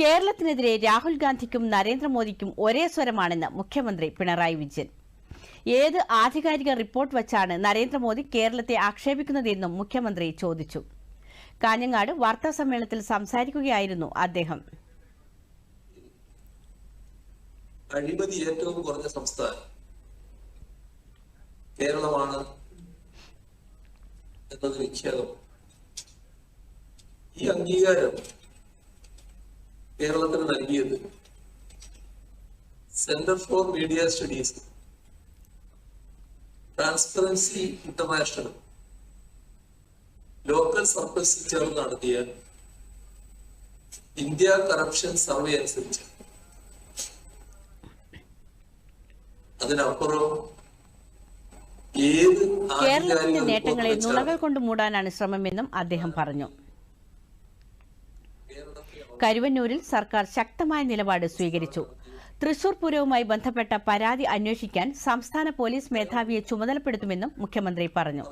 കേരളത്തിനെതിരെ രാഹുൽ ഗാന്ധിക്കും നരേന്ദ്രമോദിക്കും ഒരേ സ്വരമാണെന്ന് മുഖ്യമന്ത്രി പിണറായി വിജയൻ. ഏത് ആധികാരിക റിപ്പോർട്ട് വച്ചാണ് നരേന്ദ്രമോദി കേരളത്തെ ആക്ഷേപിക്കുന്നതെന്നും മുഖ്യമന്ത്രി ചോദിച്ചു. കാഞ്ഞങ്ങാട് വാർത്താ സമ്മേളനത്തിൽ സംസാരിക്കുകയായിരുന്നു അദ്ദേഹം. അഴിമതി ഏറ്റവും കുറഞ്ഞ സംസ്ഥാനം കേരളമാണ് എന്നത് വിഖ്യാതം ഈ അംഗീകാരം കേരളത്തിന് നൽകിയത്. Centre for Media Studies Transparency International local സർക്കിൾസിൽ ചേർന്ന് നടത്തിയ ഇന്ത്യ കറപ്ഷൻ സർവേ അനുസരിച്ച്. അതിനപ്പുറം ഏത് കേരളത്തിന്റെ നേട്ടങ്ങളെ നുണകൾ കൊണ്ട് മൂടാനാണ് ശ്രമമെന്നും അദ്ദേഹം പറഞ്ഞു. കരുവന്നൂരിൽ സർക്കാർ ശക്തമായ നിലപാട് സ്വീകരിച്ചു. തൃശൂർ പൂരവുമായി ബന്ധപ്പെട്ട പരാതി അന്വേഷിക്കാൻ സംസ്ഥാന പോലീസ് മേധാവിയെ ചുമതലപ്പെടുത്തുമെന്നും മുഖ്യമന്ത്രി പറഞ്ഞു.